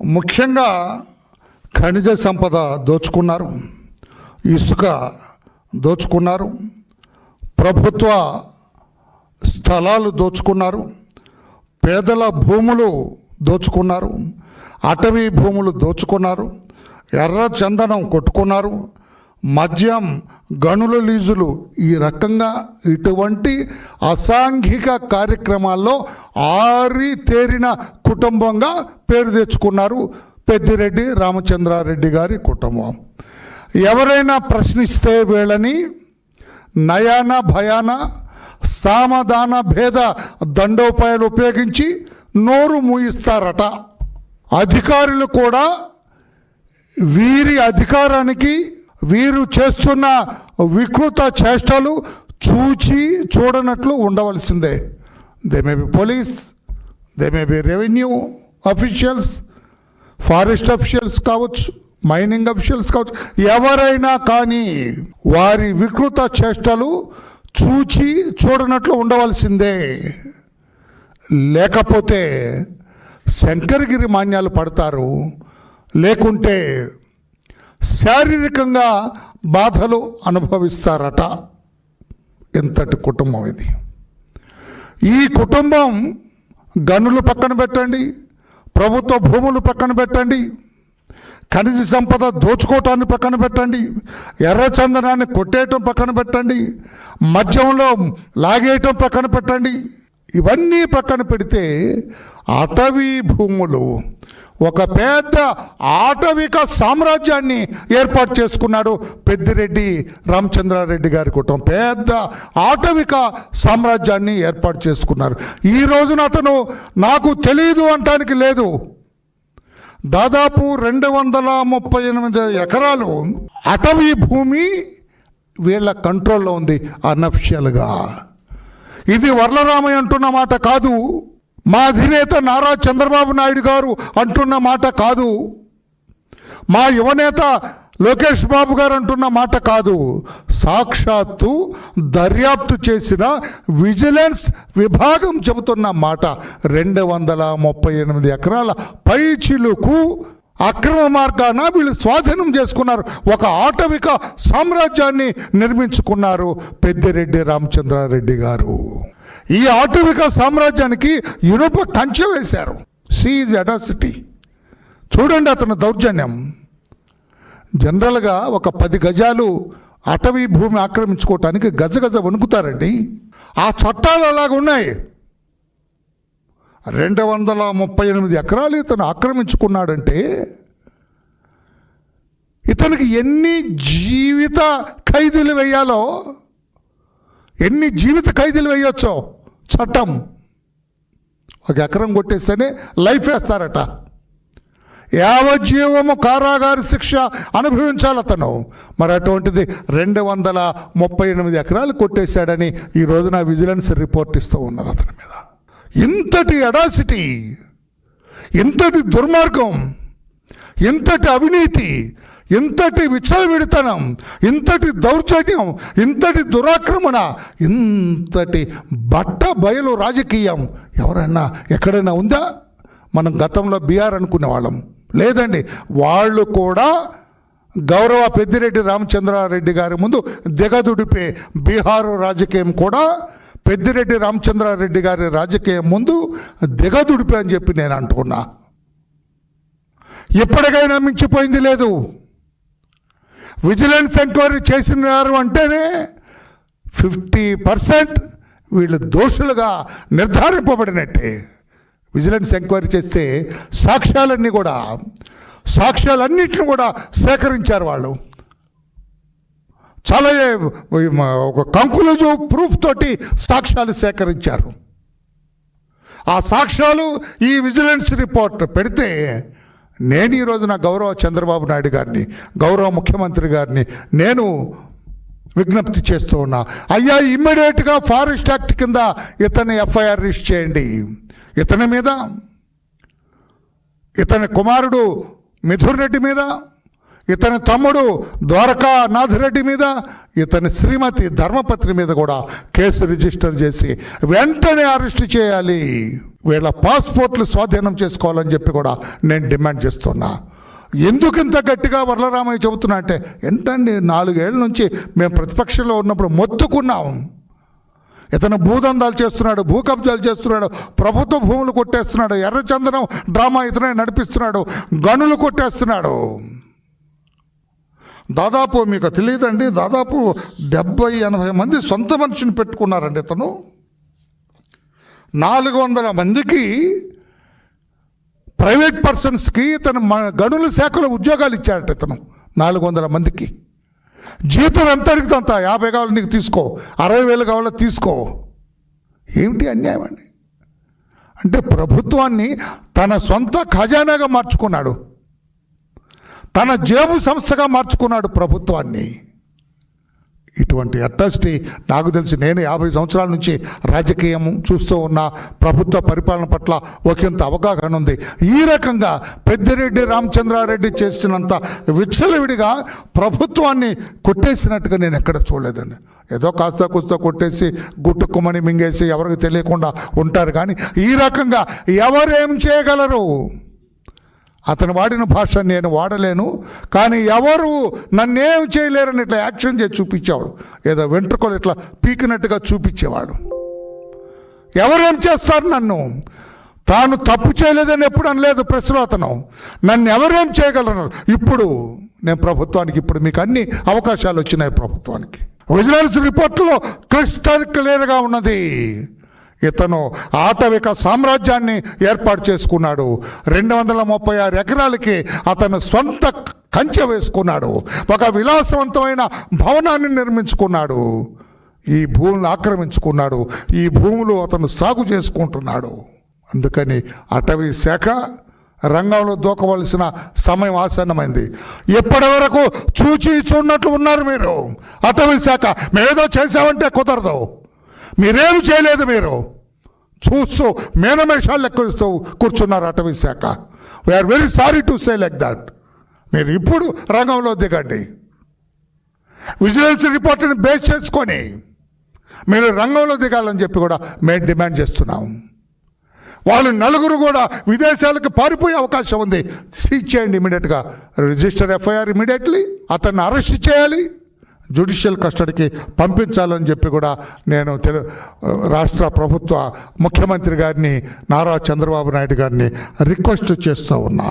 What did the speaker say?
ముఖ్యంగా ఖనిజ సంపద దోచుకున్నారు ఇసుక దోచుకున్నారు ప్రభుత్వ స్థలాలు దోచుకున్నారు పేదల భూములు దోచుకున్నారు అటవీ భూములు దోచుకున్నారు ఎర్ర చందనం కొట్టుకున్నారు మద్యం గనుల లీజులు ఈ రకంగా ఇటువంటి అసాంఘిక కార్యక్రమాల్లో ఆరి తేరిన కుటుంబంగా పేరు తెచ్చుకున్నారు పెద్దిరెడ్డి రామచంద్రారెడ్డి గారి కుటుంబం. ఎవరైనా ప్రశ్నిస్తే వీళ్ళని నయాన భయాన సామధాన భేద దండోపాయాలు ఉపయోగించి నోరు మూయిస్తారట. అధికారులు కూడా వీరి అధికారానికి వీరు చేస్తున్న వికృత చేష్టలు చూచి చూడనట్లు ఉండవలసిందే. They may be police they may be revenue officials forest officials కావచ్చు మైనింగ్ అఫీషియల్స్ కావచ్చు ఎవరైనా కానీ వారి వికృత చేష్టలు చూచి చూడనట్లు ఉండవలసిందే. లేకపోతే శంకరగిరి మాన్యాలు పడతారు. లేకుంటే శారీరకంగా బాధలు అనుభవిస్తారట. ఎంతటి కుటుంబం ఇది. ఈ కుటుంబం గనులు పక్కన పెట్టండి ప్రభుత్వ భూములు పక్కన పెట్టండి ఖనిజ సంపద దోచుకోవటాన్ని పక్కన పెట్టండి ఎర్రచందనాన్ని కొట్టేయటం పక్కన పెట్టండి మద్యంలో లాగేయటం పక్కన పెట్టండి. ఇవన్నీ పక్కన పెడితే అటవీ భూములు ఒక పెద్ద ఆటవిక సామ్రాజ్యాన్ని ఏర్పాటు చేసుకున్నాడు పెద్దిరెడ్డి రామచంద్రారెడ్డి గారి కుటుంబం. పెద్ద ఆటవిక సామ్రాజ్యాన్ని ఏర్పాటు చేసుకున్నారు. ఈ రోజున అతను నాకు తెలియదు అంటానికి లేదు. దాదాపు రెండు వందల ముప్పై ఎనిమిది ఎకరాలు అటవీ భూమి వీళ్ళ కంట్రోల్లో ఉంది అనఫిషియల్గా. ఇది వరలరామయ్య అంటున్న మాట కాదు. మా అధినేత నారా చంద్రబాబు నాయుడు గారు అంటున్న మాట కాదు. మా యువనేత లోకేష్ బాబు గారు అంటున్న మాట కాదు. సాక్షాత్తు దర్యాప్తు చేసిన విజిలెన్స్ విభాగం చెబుతున్న మాట. రెండు వందల ముప్పై ఎనిమిది ఎకరాల పైచిలుకు అక్రమ మార్గాన వీళ్ళు స్వాధీనం చేసుకున్నారు. ఒక ఆటవిక సామ్రాజ్యాన్ని నిర్మించుకున్నారు పెద్దిరెడ్డి రామచంద్రారెడ్డి గారు. ఈ ఆటవిక సామ్రాజ్యానికి ఇనుప కంచె వేశారు. Seize audacity. చూడండి అతని దౌర్జన్యం. జనరల్గా ఒక పది గజాలు అటవీ భూమి ఆక్రమించుకోవటానికి గజగజ వణుకుతారండి. ఆ చట్టాలు అలాగ ఉన్నాయి. రెండు వందల ముప్పై ఎనిమిది ఎకరాలు ఇతను ఆక్రమించుకున్నాడంటే ఇతనికి ఎన్ని జీవిత ఖైదీలు వేయాలో ఎన్ని జీవిత ఖైదీలు వేయొచ్చో చట్టం. ఒక ఎకరం కొట్టేస్తేనే లైఫ్ వేస్తారట. యావజ్జీవము కారాగారి శిక్ష అనుభవించాలి అతను. మరి అటువంటిది రెండు వందల ముప్పై ఎనిమిది ఎకరాలు కొట్టేశాడని ఈ రోజున విజిలెన్స్ రిపోర్ట్ ఇస్తూ ఉన్నది అతని మీద. ఇంతటి అడాసిటీ ఇంతటి దుర్మార్గం ఇంతటి అవినీతి ఇంతటి విచ్చలవిడితనం ఇంతటి దౌర్జన్యం ఇంతటి దురాక్రమణ ఇంతటి బట్ట బయలు రాజకీయం ఎవరైనా ఎక్కడైనా ఉందా? మనం గతంలో బీఆర్ అనుకునే వాళ్ళం. లేదండి వాళ్ళు కూడా గౌరవ పెద్దిరెడ్డి రామచంద్రారెడ్డి గారి ముందు దిగదుడిపే బీహారు రాజకీయం కూడా పెద్దిరెడ్డి రామచంద్రారెడ్డి గారి రాజకీయం ముందు దిగదుడిపే అని చెప్పి నేను అంటున్నా. ఎప్పటికైనా మించిపోయింది లేదు. విజిలెన్స్ ఎంక్వైరీ చేసినారు అంటేనే ఫిఫ్టీ పర్సెంట్ వీళ్ళు దోషులుగా నిర్ధారింపబడినట్టే. విజిలెన్స్ ఎంక్వైరీ చేస్తే సాక్ష్యాలన్నీ కూడా సాక్ష్యాలన్నింటిని కూడా సేకరించారు వాళ్ళు. చాలా ఒక కంకులజు ప్రూఫ్ తోటి సాక్ష్యాలు సేకరించారు. ఆ సాక్ష్యాలు ఈ విజిలెన్స్ రిపోర్ట్ పెడితే నేను ఈ రోజున గౌరవ చంద్రబాబు నాయుడు గారిని గౌరవ ముఖ్యమంత్రి గారిని నేను విజ్ఞప్తి చేస్తూ ఉన్నా. అయ్యా ఇమ్మీడియట్గా ఫారెస్ట్ యాక్ట్ కింద ఇతన్ని ఎఫ్ఐఆర్ రిజిస్టర్ చేయండి. ఇతని మీద ఇతని కుమారుడు మిథున్ రెడ్డి మీద ఇతని తమ్ముడు ద్వారకా నాథరెడ్డి మీద ఇతని శ్రీమతి ధర్మపత్రి మీద కూడా కేసు రిజిస్టర్ చేసి వెంటనే అరెస్ట్ చేయాలి. వీళ్ళ పాస్పోర్ట్లు స్వాధీనం చేసుకోవాలని చెప్పి కూడా నేను డిమాండ్ చేస్తున్నా. ఎందుకు ఇంత గట్టిగా వరలరామయ్య చెబుతున్నా అంటే ఏంటండి నాలుగేళ్ళ నుంచి మేము ప్రతిపక్షంలో ఉన్నప్పుడు మొత్తుకున్నాం. ఇతను భూదందాలు చేస్తున్నాడు భూ కబ్జాలు చేస్తున్నాడు ప్రభుత్వ భూములు కొట్టేస్తున్నాడు ఎర్రచందనం డ్రామా ఇతనే నడిపిస్తున్నాడు గనులు కొట్టేస్తున్నాడు. దాదాపు మీకు తెలియదండి దాదాపు డెబ్బై ఎనభై మంది సొంత మనిషిని పెట్టుకున్నారండి ఇతను. నాలుగు వందల మందికి ప్రైవేట్ పర్సన్స్కి ఇతను మన గనుల శాఖలో ఉద్యోగాలు ఇచ్చాడట ఇతను నాలుగు వందల మందికి. జీతం ఎంత అడిగితే అంత యాభై కావాలి నీకు తీసుకో అరవై వేలు కావాలో తీసుకో. ఏమిటి అన్యాయం అండి? అంటే ప్రభుత్వాన్ని తన సొంత ఖజానాగా మార్చుకున్నాడు. తన జేబు సంస్థగా మార్చుకున్నాడు ప్రభుత్వాన్ని. ఇటువంటి అట్రాసిటీ నాకు తెలిసి నేను యాభై సంవత్సరాల నుంచి రాజకీయం చూస్తూ ఉన్న ప్రభుత్వ పరిపాలన పట్ల ఒకంత అవగాహన ఉంది. ఈ రకంగా పెద్దిరెడ్డి రామచంద్రారెడ్డి చేసినంత విచ్చలవిడిగా ప్రభుత్వాన్ని కొట్టేసినట్టుగా నేను ఎక్కడ చూడలేదండి. ఏదో కాస్త కూస్త కొట్టేసి గుట్టుకుమని మింగేసి ఎవరికి తెలియకుండా ఉంటారు కానీ ఈ రకంగా ఎవరేం చేయగలరు? అతను వాడిన భాష నేను వాడలేను కానీ ఎవరు నన్నేం చేయలేరని ఇట్లా యాక్షన్ చేసి చూపించేవాడు. ఏదో వెంట్రుకలు ఇట్లా పీకినట్టుగా చూపించేవాడు. ఎవరేం చేస్తారు నన్ను? తాను తప్పు చేయలేదని ఎప్పుడు అనలేదు ప్రెస్లో అతను. నన్ను ఎవరేం చేయగలరు? ఇప్పుడు నేను ప్రభుత్వానికి ఇప్పుడు మీకు అన్ని అవకాశాలు వచ్చినాయి ప్రభుత్వానికి. విజిలెన్స్ రిపోర్టులో క్రిస్టల్ క్లియర్గా ఉన్నది. ఇతను ఆటవిక సామ్రాజ్యాన్ని ఏర్పాటు చేసుకున్నాడు. రెండు వందల ముప్పై ఆరు ఎకరాలకి అతను సొంత కంచె వేసుకున్నాడు. ఒక విలాసవంతమైన భవనాన్ని నిర్మించుకున్నాడు. ఈ భూములను ఆక్రమించుకున్నాడు. ఈ భూములు అతను సాగు చేసుకుంటున్నాడు. అందుకని అటవీ శాఖ రంగంలో దూకవలసిన సమయం ఆసన్నమైంది. ఎప్పటి వరకు చూచి చూడనట్లు ఉన్నారు మీరు. అటవీ శాఖ మేమేదో చేసామంటే కుదరదు. మీరేం చేయలేదు మీరు? చూస్తూ మేనమేషాలు లెక్కిస్తూ కూర్చున్నారు అటవీ శాఖ. We're very sorry to say like that మీరు ఇప్పుడు రంగంలో దిగండి. విజిలెన్స్ రిపోర్ట్ని బేస్ చేసుకొని మీరు రంగంలో దిగాలని చెప్పి కూడా మేము డిమాండ్ చేస్తున్నాం. వాళ్ళు నలుగురు కూడా విదేశాలకు పారిపోయే అవకాశం ఉంది. సీజ్ చేయండి ఇమీడియట్గా. Register FIR immediately. అతన్ని అరెస్ట్ చేయాలి. జ్యుడిషియల్ కస్టడీకి పంపించాలని చెప్పి కూడా నేను తెలు రాష్ట్ర ప్రభుత్వ ముఖ్యమంత్రి గారిని నారా చంద్రబాబు నాయుడు గారిని రిక్వెస్ట్ చేస్తూ ఉన్నా.